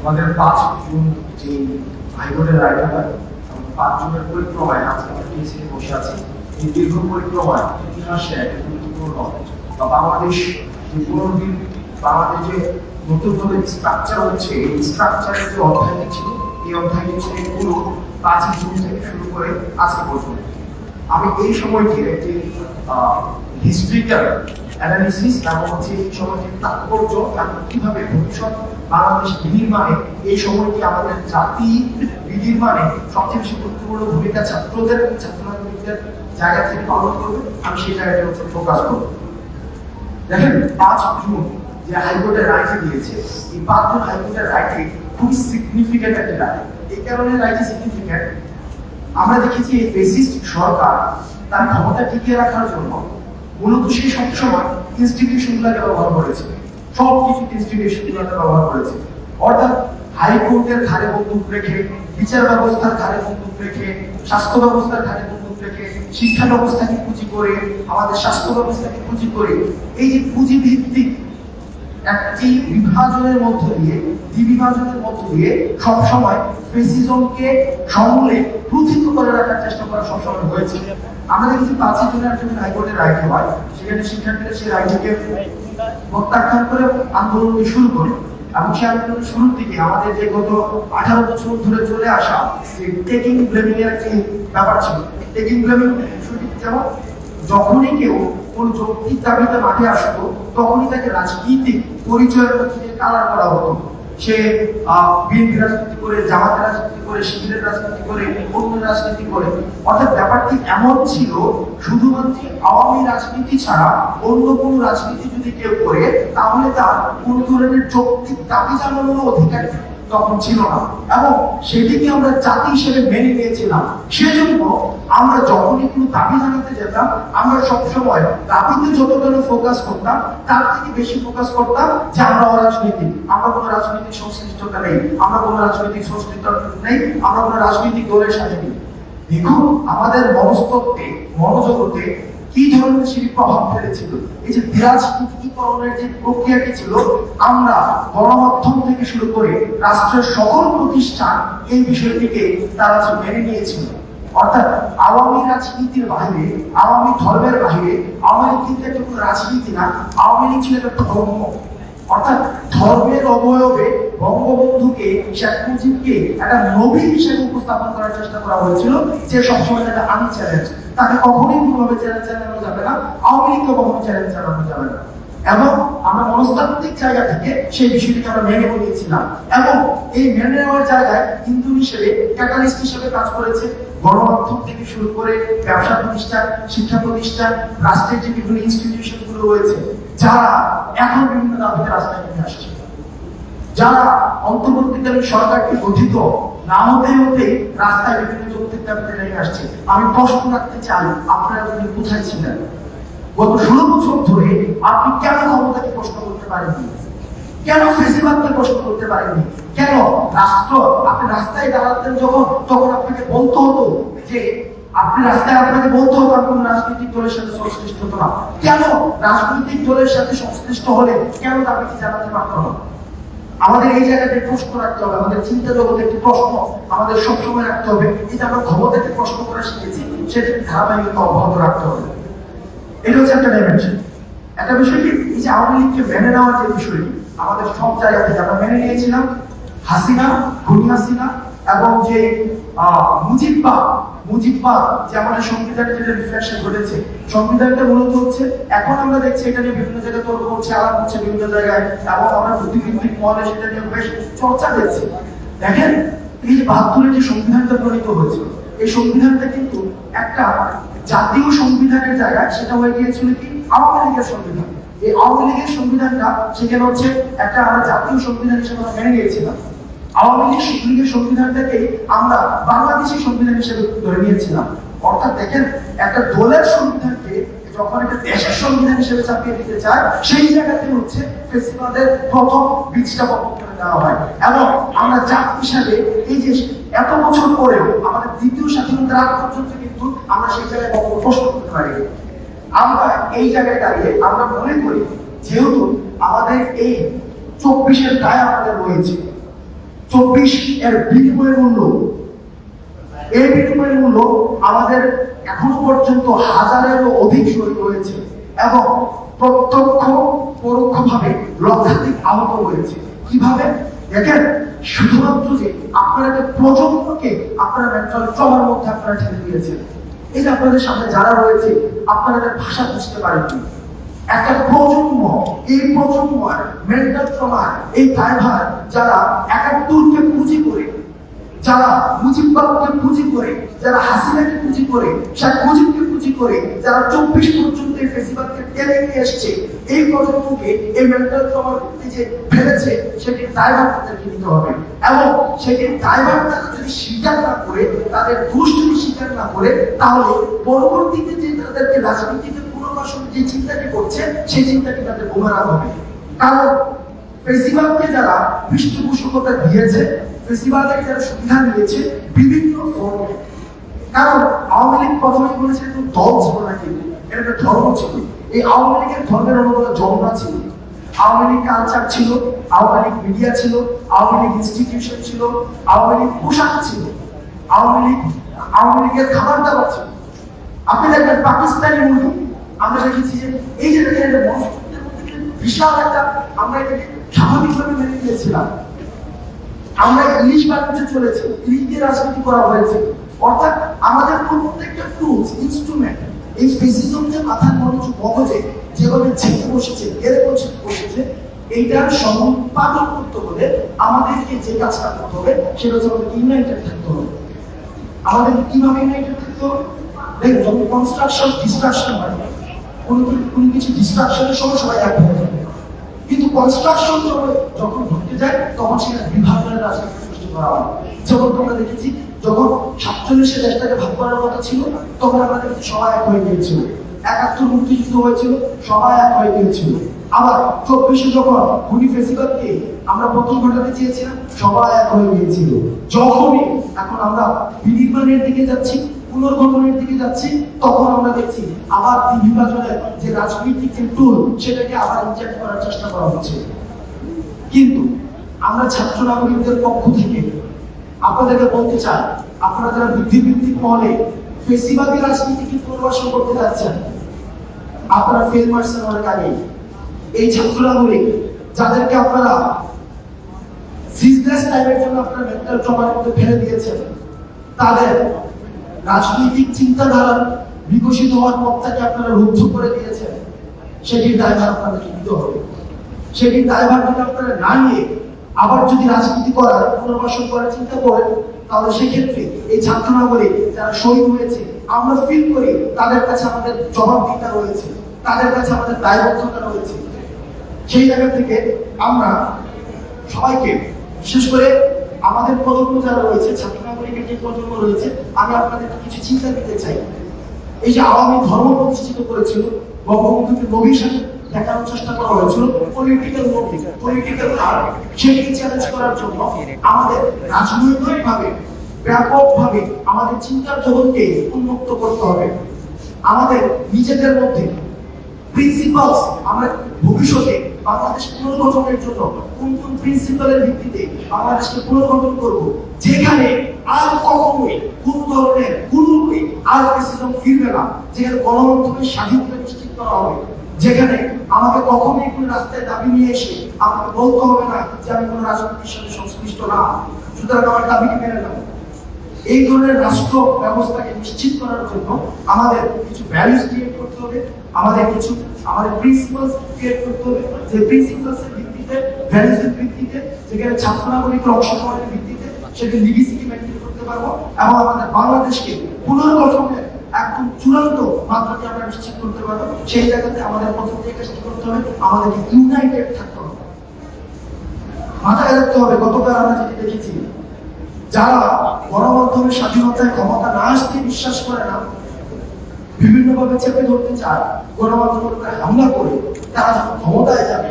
আমাদের পাঁচ জুন যে হাইকোর্টের রায়টা হয় পাঁচ জুনের পরিক্রমায় আজকে আমরা টিএসিতে বসে আছি। এই দীর্ঘ পরিক্রমায় ইতিহাসে একটা গুরুত্বপূর্ণ বা বাংলাদেশ পুনর্দিন বাংলাদেশ নতুনভাবে স্ট্রাকচার হচ্ছে, এই স্ট্রাকচারের যে অধ্যায়টি ছিল এই অধ্যায়টি ছিল পুরো পাঁচই জুন থেকে শুরু করে আজকে পর্যন্ত। আমি এই সময়টির একটি হিস্ট্রিক্যাল অ্যানালিসিস এবং হচ্ছে এই সময়টির তাৎপর্য এবং কীভাবে ভবিষ্যৎ বাংলাদেশ বিনির্মাণে এই সময়টি আমাদের জাতি বিনির্মাণে সবচেয়ে বেশি গুরুত্বপূর্ণ ভূমিকা ছাত্রদের এবং ছাত্রছাত্রীদের জায়গা থেকে পালন করবে, আমি সেই জায়গাটা হচ্ছে ফোকাস করব। দেখেন, পাঁচ জুন যে হাইকোর্টের রায়টি দিয়েছে, এই পাঁচ জুন হাইকোর্টের রায়টি খুবই সিগনিফিকেন্ট একটা রায়। এই কারণে রায়টি সিগনিফিকেন্ট আমরা দেখেছি এই ফেসিস্ট সরকার তার ক্ষমতা টিকিয়ে রাখার জন্য মূলত সেই সবসময় ইনস্টিটিউশনগুলোকে ব্যবহার করেছে। সব কিছু ইনস্টিটিউশনগুলোকে ব্যবহার করেছে। অর্থাৎ হাইকোর্টের ঘাড়ে বন্দুক রেখে, বিচার ব্যবস্থার ঘাড়ে বন্দুক রেখে, স্বাস্থ্য ব্যবস্থার ঘাড়ে বন্দুক রেখে, শিক্ষা ব্যবস্থাকে পুঁজি করে, আমাদের স্বাস্থ্য ব্যবস্থাকে পুঁজি করে, এই যে পুঁজি ভিত্তিক একটি বিভাজনের মধ্য দিয়ে দ্বিবিভাজনের মধ্য দিয়ে সবসময় ফেসিজমকে সমূলে প্রথিত করে রাখার চেষ্টা করা সবসময় হয়েছে। আমরা দেখেছি পাঁচই জুনের একটা হাইকোর্টের রায় হয়, সেখানে শিক্ষার্থীরা সেই রায়টিকে প্রত্যাখ্যান করে আন্দোলনটি শুরু করে। এবং সেই আন্দোলনের শুরুর দিকে আমাদের যে গত আঠারো বছর ধরে চলে আসা টেকিং ব্লেমিং এর একটি ব্যাপার ছিল টেকিং ব্লেমিং যেমন যখনই কেউ কোন যৌক্তিক দাবিতে মাঠে আসতো, তখনই তাকে রাজনৈতিক পরিচয়ের মধ্যে কালার করা হতো। সে বিএনপি রাজনীতি করে জামাতের রাজনীতি করে, শিবিরের রাজনীতি করে, অন্য রাজনীতি করে। অর্থাৎ ব্যাপারটি এমন ছিল, শুধুমাত্র আওয়ামী রাজনীতি ছাড়া অন্য কোনো রাজনীতি যদি কেউ করে, তাহলে তার কোন ধরনের যৌক্তিক দাবি জানানোর অধিকার তখন ছিল না। এবং সেটিকে আমরা জাতি হিসেবে মেনে নিয়েছিলাম। সেজন্য আমরা যখনই কোনো দাবি জানাতে যেতাম, আমরা সবসময় দাবিতে যতটা ফোকাস করতাম, তার থেকে বেশি ফোকাস করতাম যে আমরা অরাজনীতি। আমরা কোনো রাজনৈতিক সংশ্লিষ্টতা নেই, আমরা কোনো রাজনৈতিক সংশ্লিষ্টতা নেই, আমরা কোনো রাজনৈতিক দলের সাথে নেই। দেখুন, আমাদের মনস্তত্ত্বে, মনোজগতে কি ধরনের শিল্প প্রভাব ফেলেছিল? এই যে যে প্রক্রিয়াটি ছিল, আমরা গণমাধ্যম থেকে শুরু করে রাষ্ট্রের সকল প্রতিষ্ঠান এই বিষয়টিকে তারা মেনে নিয়েছিল। অর্থাৎ আওয়ামী রাজনীতির আওয়ামী ধর্মের আওয়ামী কিন্তু একটা কোনো রাজনীতি না, আওয়ামী লীগ ছিল একটা ধর্ম। অর্থাৎ ধর্মের অবয়বে বঙ্গবন্ধুকে শেখ মুজিবকে একটা নবী হিসেবে উপস্থাপন করার চেষ্টা করা হয়েছিল, যে সবসময় তাকে আনি চ্যালেঞ্জ তাকে কখনোই কোনোভাবে চ্যালেঞ্জ জানানো যাবে না, আওয়ামী লীগকে কখনো চ্যালেঞ্জ জানানো যাবে না। এবং আমরা মনস্তাত্ত্বিক জায়গা থেকে সেই বিষয়টিকে আমরা মেনে নিয়েছিলাম এবং এই মেনে নেওয়ার জায়গায় হিন্দু হিসেবে, ক্যাটালিস্ট হিসেবে কাজ করেছে, গণমাধ্যম থেকে শুরু করে ব্যবসা প্রতিষ্ঠান, শিক্ষা প্রতিষ্ঠান, রাষ্ট্রের যে বিভিন্ন ইনস্টিটিউশনগুলো রয়েছে, যারা এখন বিভিন্ন দাবিতে রাস্তায় নেমে আসছে। যারা অন্তর্বর্তীকালীন সরকারকে গঠিত না হতে হতে রাস্তায় বিভিন্ন যৌক্তিক দাবিতে নেমে আসছে। আমি প্রশ্ন রাখতে চাই, আপনারা কোথায় ছিলেন? গত ষোলো বছর ধরে আপনি কেন ক্ষমতাকে প্রশ্ন করতে পারেননি? কেন ফেসিবাদকে প্রশ্ন করতে পারেননি? কেন রাষ্ট্র, আপনি রাস্তায় দাঁড়াতেন যখন? তখন আপনাকে বলতে হতো যে আপনি রাস্তায় আপনাকে বলতে হতো আপনি রাজনৈতিক দলের সাথে সংশ্লিষ্ট হতো না। কেন রাজনৈতিক দলের সাথে সংশ্লিষ্ট হলে কেন তাকে কি জানাতে পারতো না? আমাদের এই জায়গাতে প্রশ্ন রাখতে হবে, আমাদের চিন্তা জগতে একটি প্রশ্ন আমাদের সবসময় রাখতে হবে যে আমরা ক্ষমতাকে প্রশ্ন করা শিখেছি সেটি ধারাবাহিকতা অব্যাহত রাখতে হবে। এটা হচ্ছে একটা ডাইমেনশন একটা বিষয় কি? এই যে আওয়ামী লীগকে মেনে নেওয়ার যে বিষয়টি আমাদের সব জায়গা থেকে আমরা মেনে নিয়েছিলাম, হাসিনা, খুনি হাসিনা, এবং যে মুজিব্বা মুজিব্বা যে আমাদের সংবিধানে যেটা রিফ্লেকশন ঘটেছে, সংবিধানটা মূলত হচ্ছে, এখন আমরা দেখছি এটা নিয়ে বিভিন্ন জায়গায় তর্ক করছে, আলাপ হচ্ছে বিভিন্ন জায়গায়, এবং আমরা বুদ্ধিবৃত্তিক মহলে সেটা নিয়ে বেশ চর্চা দেখছি দেখেন, এই বাহাত্তরের যে সংবিধানটা প্রণীত হয়েছে, এই সংবিধানটা কিন্তু একটা জাতীয় সংবিধানের জায়গায় সেটা হয়ে গিয়েছিল কি? আওয়ামী লীগের সংবিধান। এই আওয়ামী লীগের সংবিধানটা সেখানে হচ্ছে একটা আমরা জাতীয় সংবিধান হিসেবে আমরা মেনে নিয়েছিলাম। আওয়ামী লীগ লীগের সংবিধানটাকে আমরা বাংলাদেশি সংবিধান হিসেবে ধরে নিয়েছিলাম। অর্থাৎ দেখেন, একটা দলের সংবিধানকে যখন একটা দেশের সংবিধান হিসেবে চাপিয়ে দিতে চায়, সেই জায়গাতে হচ্ছে ফেসিবাদের প্রথম বীজটা বপন করে দেওয়া হয়। এবং আমরা জাতি হিসাবে এই যে এত বছর পরেও আমাদের দ্বিতীয় স্বাধীনতার আগ পর্যন্ত কিন্তু আমরা সেই জায়গায় কখনো প্রশ্ন করতে পারি আমরা এই জায়গায় দাঁড়িয়ে আমরা মনে করি যেহেতু আমাদের এই চব্বিশের দায় আমাদের রয়েছে। চব্বিশ এর বিনিময়ের মূল্য, এই বিনিময় মূল্য আমাদের এখনও পর্যন্ত হাজারেরও অধিক শরীর রয়েছে এবং প্রত্যক্ষ পরোক্ষভাবে লক্ষাধিক আহত রয়েছে কীভাবে? দেখেন, শুধুমাত্র যে একটা প্রজন্মকে আপনার মেন্টাল ট্রমার মধ্যে আপনারা ঠেলে দিয়েছেন। এই যে আপনাদের সামনে যারা রয়েছে, আপনারা ভাষা বুঝতে পারেননি। একটা প্রজন্ম, এই প্রজন্মার মেন্টাল ট্রমার এই ড্রাইভার যারা একাত্তরকে পুঁজি করে যারা মুজিববাবুকে পুঁজি করে, যারা হাসিনাকে পুঁজি করে, শেখ মুজিবকে পুঁজি করে, যারা চব্বিশ পর্যন্ত এই ফেসিবাদকে টেনে নিয়ে এসছে, এই প্রজন্মকে এই মেন্টাল ট্রমার করতে যে ফেলেছে, সেটির দায়ভার তাদেরকে নিতে হবে। এবং সেটির দায়ভার তারা যদি স্বীকার না করে, তাদের দোষ যদি স্বীকার না করে, তাহলে পরবর্তীতে যে তাদেরকে রাজনীতিতে পুনর্বাসন যে চিন্তাটি করছে, সেই চিন্তাটি তাদের বোমারা হবে। কারণ ফেসিবাদকে যারা পৃষ্ঠপোষকতা দিয়েছে ফেসিবাদের যারা সুবিধা নিয়েছে বিভিন্ন ফর্মে কারণ আওয়ামী লীগ প্রথমে বলেছে তো দল ছিল না কিন্তু, এটা একটা ধর্ম ছিল। এই আওয়ামী লীগের ধর্মের অনুমোদন জন্মা ছিল। আওয়ামী লীগ কালচার ছিল, আওয়ামী লীগ মিডিয়া ছিল, আওয়ামী লীগ ইনস্টিটিউশন ছিল, আওয়ামী লীগ পোশাক ছিল, আওয়ামী লীগ, আওয়ামী লীগের খাবার দাবার ছিল। আপনি দেখবেন পাকিস্তানি মুভি, আমরা দেখেছি যে এই যে দেখেন বিশাল একটা, আমরা এটাকে স্বাভাবিকভাবে মেনে নিয়েছিলাম। আমরা ইলিশ বাণিজ্য চলেছে, ইলিশ দিয়ে রাজনীতি করা হয়েছে। অর্থাৎ আমাদের প্রত্যেকটা টুলস ইনস্ট্রুমেন্ট এই ফেসিজম যে মাথার মনোযোগ মগজে যেভাবে ঝেঁকে বসেছে, গেড়ে বসে বসেছে, এইটার সম্পাদন করতে হলে আমাদেরকে যে কাজটা করতে হবে, সেটা হচ্ছে আমাদের ইউনাইটেড থাকতে হবে। আমাদের কীভাবে ইউনাইটেড থাকতে হবে? দেখুন, যখন কনস্ট্রাকশন ডিস্ট্রাকশন হয়, কোনো কোনো কিছু ডিস্ট্রাকশনের সময় সবাই এক হয়ে যাবে কিন্তু কনস্ট্রাকশন যখন ঘটতে যায়, তখন সেটা বিভাজনের রাজনীতি সৃষ্টি করা হয়। যেমন তোমরা দেখেছি, যখন সাতচল্লিশে দেশটাকে ভাগ করার কথা ছিল, তখন আমরা দেখেছি সবাই এক হয়ে গিয়েছিল। একাত্তর মুক্তিযুদ্ধ হয়েছিল, সবাই এক হয়ে গিয়েছিল। আবার চব্বিশে যখন খুনি ফেসিবাদকে আমরা প্রথম ঘটাতে চেয়েছিলাম, সবাই এক হয়ে গিয়েছিল। যখনই এখন আমরা বিনির্মাণের দিকে যাচ্ছি, পুনর্গঠনের দিকে যাচ্ছি, তখন আমরা দেখছি আবার বিভাজনের যে রাজনৈতিক যে টুল সেটাকে আবার ইনজেক্ট করার চেষ্টা করা হচ্ছে। কিন্তু আমরা ছাত্র নাগরিকদের পক্ষ থেকে আপনাদেরকে বলতে চাই, আপনারা যারা বুদ্ধিবৃত্তিক মহলে ফেসিবাদী রাজনীতিকে পুনর্বাসন করতে যাচ্ছেন, আপনারা ফেল মারছেন অনেক আগে এই ছাত্র নাগরিক যাদেরকে আপনারা সিজনেস টাইমের জন্য আপনারা মেন্টাল ট্রমার মধ্যে ফেলে দিয়েছেন, তাদের রাজনৈতিক চিন্তাধারা বিকশিত হওয়ার পথটাকে আপনারা রুদ্ধ করে দিয়েছেন, সেটির দায়ভার আপনাদেরকে নিতে হবে। সেটির দায়ভার যদি আপনারা না নিয়ে আবার যদি রাজনীতি করার, পুনর্বাসন করার চিন্তা করেন, তাহলে সেক্ষেত্রে এই ছাত্র নাগরিক যারা শহীদ হয়েছে, আমরা ফিল করি তাদের কাছে আমাদের জবাবদিহিতা রয়েছে, তাদের কাছে আমাদের দায়বদ্ধতা রয়েছে। সেই জায়গা থেকে আমরা সবাইকে, বিশেষ করে আমাদের প্রজন্ম যারা রয়েছে ছাত্র নাগরিকের যে প্রজন্ম রয়েছে, আমি আপনাদের কিছু চিন্তা দিতে চাই। এই যে আওয়ামী ধর্ম প্রতিষ্ঠিত করেছিল, বঙ্গবন্ধুকে নবীর সাথে দেখানোর চেষ্টা করা হয়েছিল পলিটিক্যাল মোটিভ পলিটিক্যাল আর্ট সেটিকে চ্যালেঞ্জ করার জন্য আমাদের রাজনৈতিক ভাবে ব্যাপকভাবে আমাদের চিন্তার জগৎকে উন্মুক্ত করতে হবে। আমাদের নিজেদের মধ্যে প্রিন্সিপালস আমরা ভবিষ্যতে বাংলাদেশ পুনর্গঠনের জন্য কোন কোন প্রিন্সিপালের ভিত্তিতে বাংলাদেশকে পুনর্গঠন করব, যেখানে আর কখনোই কোন ধরনের কোন আর ফ্যাসিজম ফিরবে না, যেখানে গণমাধ্যমের স্বাধীনতা নিশ্চিত করা হবে, যেখানে আমাকে কখনোই কোনো রাস্তায় দাবি নিয়ে এসে আমাকে বলতে হবে না যে আমি কোনো রাজনীতির সাথে সংশ্লিষ্ট না। সুতরাং আমার দাবিকে মেনে নেব এই ধরনের রাষ্ট্র ব্যবস্থাকে নিশ্চিত করার জন্য আমাদের কিছু ভ্যালুস ক্রিয়েট করতে হবে, আমাদের কিছু, আমাদের প্রিন্সিপালস ক্রিয়েট করতে হবে। যে প্রিন্সিপালস এর ভিত্তিতে ভ্যালুস এর ভিত্তিতে, যেখানে ছাত্র নাগরিকের অংশগ্রহণের ভিত্তিতে সেটা লিগেসিকে মেনটেন করতে পারব এবং আমাদের বাংলাদেশকে পুনর্গঠনের একদম চূড়ান্ত মাত্রাকে আমরা নিশ্চিত করতে পারব। সেই জায়গাতে আমাদের প্রথম যে কাজটি করতে হবে, আমাদেরকে ইউনাইটেড থাকতে হবে। মাথায় রাখতে হবে গতকাল আমরা যেটি দেখেছি, যারা গণমাধ্যমের স্বাধীনতায় ক্ষমতা না আসতে বিশ্বাস করে না, বিভিন্নভাবে চেপে ধরতে চায়, গণমাধ্যমের উপরে হামলা করে, তারা যখন ক্ষমতায় যাবে,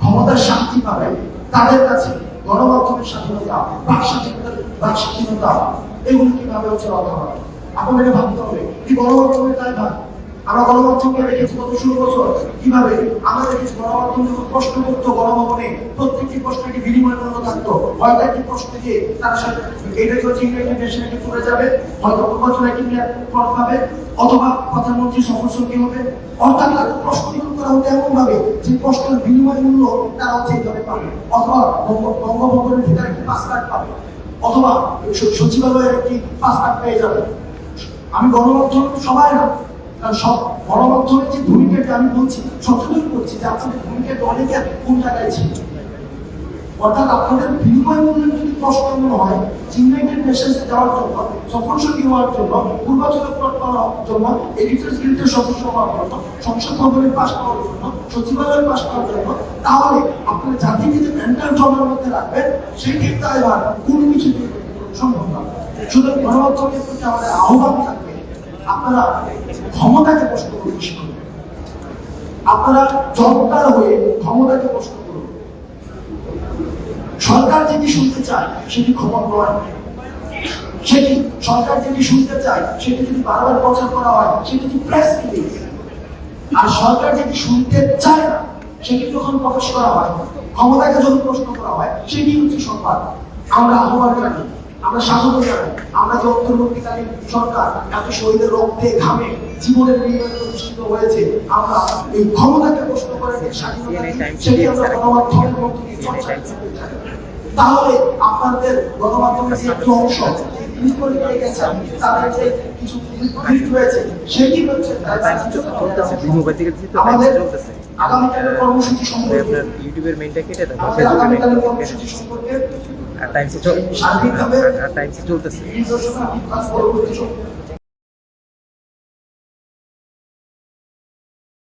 ক্ষমতার শান্তি পাবে, তাদের কাছে গণমাধ্যমের স্বাধীনতা বাক স্বাধীনতা বাক স্বাধীনতা এগুলো কীভাবে হচ্ছে রক্ষা আপনাদেরকে ভাবতে হবে, কি গণমাধ্যমের দায় ভাগ? আমরা গণমাধ্যমকে দেখেছি গত ষোলো বছর। কীভাবে? আমরা দেখেছি গণমাধ্যম যখন প্রশ্ন করতো গণভবনে প্রত্যেকটি প্রশ্নটি বিনিময় মূল্য থাকতো। হয়তো একটি প্রশ্নকে তার সাথে এটাকে হচ্ছে ইংরেজি দেশে চলে যাবে। হয়তো প্রবচন একটি পদ পাবে। অথবা প্রধানমন্ত্রী সফর সঙ্গী হবে। অর্থাৎ তাদের প্রশ্নগুলো করা হতো এমন ভাবে যে প্রশ্নের বিনিময় মূল্য তারা হচ্ছে এইভাবে পাবে। অথবা বঙ্গ- বঙ্গভবনের ভিতরে একটি পাস কার্ড পাবে। অথবা সচিবালয়ের একটি পাস কার্ড পেয়ে যাবে। আমি গণমাধ্যম সবাই না সব গণমাধ্যমের যে ভূমিকাটা আমি বলছি সচেতন করছি যে আপনাদের ভূমিকাটা অনেকে কোন জায়গায় ছিল। অর্থাৎ আপনাদের বিনিময় মূল্যের যদি প্রশ্ন মনে হয় ইউনাইটেড নেশনসে যাওয়ার জন্য সফরসঙ্গী হওয়ার জন্য পূর্বাচলে করার জন্য, এডিটর্স গিল্ডের সদস্য হওয়ার জন্য, সংসদ ভবনের পাশ পাওয়ার জন্য সচিবালয়ের পাশ পাওয়ার জন্য, তাহলে আপনারা জাতিকে যে মেন্টাল জমের মধ্যে রাখবেন সেটির দায়ভার কোনো কিছু সম্ভব না। সুতরাং গণমাধ্যমের প্রতি আমাদের আহ্বান থাকবে, আপনারা ক্ষমতাকে প্রশ্ন করুন। আপনারা জনতার হয়ে ক্ষমতাকে প্রশ্ন করুন। সরকার যেটি শুনতে চায়, সেটি খবর নয় সেটি সরকার যেটি শুনতে চায়, সেটি যদি বারবার প্রচার করা হয়, সেটি হচ্ছে প্রেস রিলিজ আর সরকার যেটি শুনতে চায় না, সেটি যখন প্রকাশ করা হয়, ক্ষমতাকে যখন প্রশ্ন করা হয় সেটি হচ্ছে সংবাদ। আমরা আহ্বান জানি আমরা স্বাগত জানাই আমরা যে অন্তর্বর্তীকালীন সরকার এত শহীদের রক্তে ঘামে জীবনের বিনিময়ে প্রতিষ্ঠিত হয়েছে আমরা এই ক্ষমতাকে প্রশ্ন করে সেটি আমরা গণমাধ্যমের মধ্যে। তাহলে আপনাদের গণমাধ্যমের যে একটি অংশ আমাদের আগামীকালের কর্মসূচি সম্পর্কে টাইমসে টাইমসে চলতেছে